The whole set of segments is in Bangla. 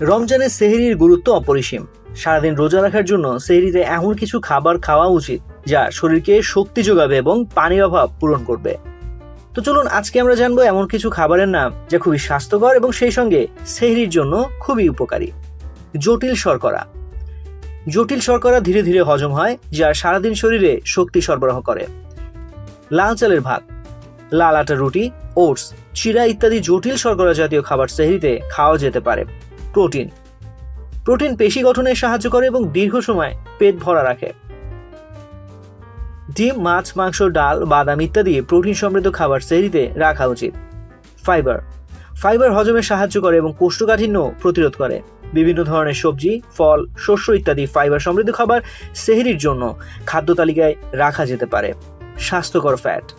রমজানে সেহরির গুরুত্ব অপরিসীম। সারাদিন রোজা রাখার জন্য সেহরিতে এমন কিছু খাবার খাওয়া উচিত যা শরীরকে শক্তি যোগাবে এবং পানির অভাব পূরণ করবে। তো চলুন, আজকে আমরা জানব এমন কিছু খাবারের নাম যা খুবই স্বাস্থ্যকর এবং সেই সঙ্গে সেহরির জন্য খুবই উপকারী। জটিল শর্করা। জটিল শর্করা ধীরে ধীরে হজম হয়, যা সারাদিন শরীরে শক্তি সরবরাহ করে। লাল চালের ভাত, লাল আটা রুটি, ওটস চিরা ইত্যাদি জটিল শর্করা জাতীয় খাবার সেহরিতে খাওয়া যেতে পারে। প্রোটিন। প্রোটিন পেশি গঠনে সাহায্য করে এবং দীর্ঘ সময় পেট ভরা রাখে। ডিম, মাছ, মাংস, ডাল, বাদাম ইত্যাদি প্রোটিন সমৃদ্ধ খাবার সেহরিতে রাখা উচিত। ফাইবার। ফাইবার হজমে সাহায্য করে এবং কোষ্ঠকাঠিন্য প্রতিরোধ করে। বিভিন্ন ধরনের সবজি, ফল, শস্য ইত্যাদি ফাইবার সমৃদ্ধ খাবার সেহরির জন্য খাদ্য তালিকায় রাখা যেতে পারে। স্বাস্থ্যকর ফ্যাট।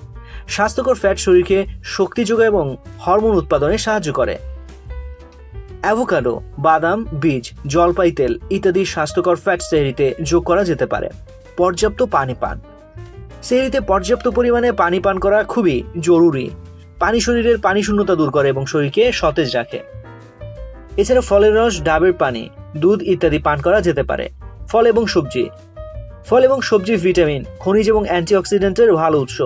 স্বাস্থ্যকর ফ্যাট শরীরকে শক্তি যোগায় এবং হরমোন উৎপাদনে সাহায্য করে। অ্যাভোকাডো, বাদাম, বীজ, জলপাই তেল ইত্যাদি স্বাস্থ্যকর ফ্যাট সেহরিতে যোগ করা যেতে পারে। পর্যাপ্ত পানি পান। সেহরিতে পর্যাপ্ত পরিমাণে পানি পান করা খুবই জরুরি। পানি শরীরের পানি শূন্যতা দূর করে এবং শরীরকে সতেজ রাখে। এছাড়া ফলের রস, ডাবের পানি, দুধ ইত্যাদি পান করা যেতে পারে। ফল এবং সবজি। ফল এবং সবজি ভিটামিন, খনিজ এবং অ্যান্টিঅক্সিডেন্টের ভালো উৎস।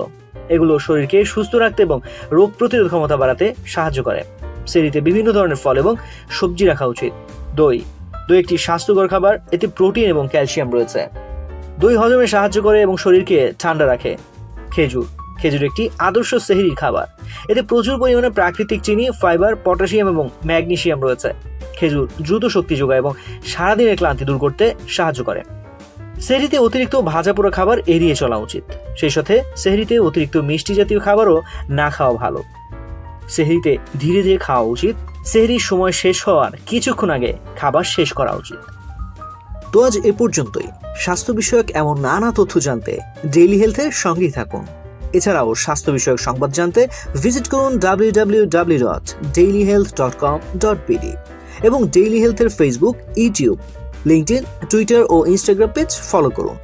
এগুলো শরীরকে সুস্থ রাখতে এবং রোগ প্রতিরোধ ক্ষমতা বাড়াতে সাহায্য করে। সেরিতে বিভিন্ন ধরনের ফল এবং সবজি রাখা উচিত। দই। দই একটি স্বাস্থ্যকর খাবার, এতে প্রোটিন এবং ক্যালসিয়াম রয়েছে। দই হজমে সাহায্য করে এবং শরীরকে ঠান্ডা রাখে। খেজুর। খেজুর একটি আদর্শ সেহরির খাবার। এতে প্রচুর পরিমাণে প্রাকৃতিক চিনি, ফাইবার, পটাশিয়াম এবং ম্যাগনেশিয়াম রয়েছে। খেজুর দ্রুত শক্তি যোগায় এবং সারাদিনের ক্লান্তি দূর করতে সাহায্য করে। সেহরিতে অতিরিক্ত ভাজা পোড়া খাবার এড়িয়ে চলা উচিত। সেই সাথে সেহরিতে অতিরিক্ত মিষ্টি জাতীয় খাবারও না খাওয়া ভালো। সেহরিতে ধীরে ধীরে খাওয়া উচিত। সেহরির সময় শেষ হওয়ার কিছুক্ষণ আগে খাবার শেষ করা উচিত। তো আজ এ পর্যন্তই। স্বাস্থ্য বিষয়ক এমন নানা তথ্য জানতে ডেইলি হেলথের সঙ্গেই থাকুন। এছাড়াও স্বাস্থ্য বিষয়ক সংবাদ জানতে ভিজিট করুন W W W daily health dot com dot BD এবং ডেইলি হেলথের ফেসবুক ইউটিউব লিঙ্কডিন টুইটার ও ইনস্টাগ্রাম পেজ ফলো করুন।